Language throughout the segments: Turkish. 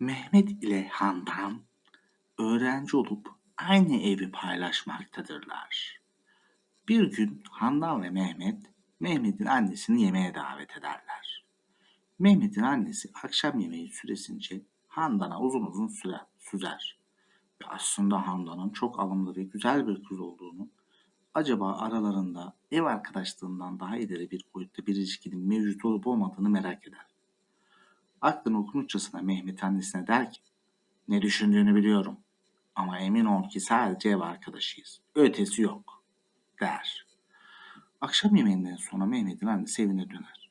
Mehmet ile Handan öğrenci olup aynı evi paylaşmaktadırlar. Bir gün Handan ve Mehmet Mehmet'in annesini yemeğe davet ederler. Mehmet'in annesi akşam yemeği süresince Handan'a uzun uzun sürer, süzer. Ve aslında Handan'ın çok alımlı ve güzel bir kız olduğunu, acaba aralarında ev arkadaşlığından daha ileri bir boyutta bir ilişkinin mevcut olup olmadığını merak eder. Aklını okunuşçasına Mehmet annesine der ki, ne düşündüğünü biliyorum ama emin ol ki sadece ev arkadaşıyız. Ötesi yok, der. Akşam yemeğinden sonra Mehmet'in annesi evine döner.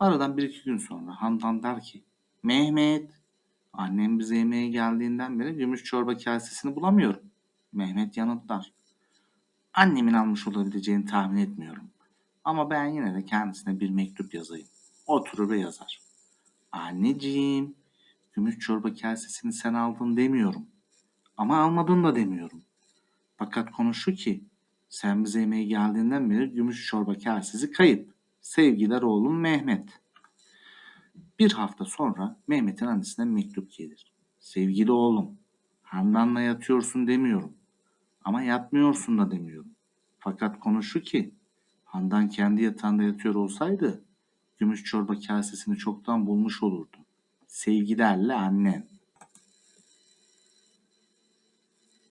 Aradan bir iki gün sonra Handan der ki, Mehmet, annem bize yemeğe geldiğinden beri gümüş çorba kasesini bulamıyorum. Mehmet yanıtlar. Annemin almış olabileceğini tahmin etmiyorum. Ama ben yine de kendisine bir mektup yazayım. Oturur ve yazar. Anneciğim, gümüş çorba kasesini sen aldın demiyorum. Ama almadın da demiyorum. Fakat konu şu ki, sen bize yemeğe geldiğinden beri gümüş çorba kasesi kayıp. Sevgiler oğlum Mehmet. Bir hafta sonra Mehmet'in annesinden mektup gelir. Sevgili oğlum, Handan'la yatıyorsun demiyorum. Ama yatmıyorsun da demiyorum. Fakat konu şu ki, Handan kendi yatağında yatıyor olsaydı, gümüş çorba kasesini çoktan bulmuş olurdu. Sevgilerle annen.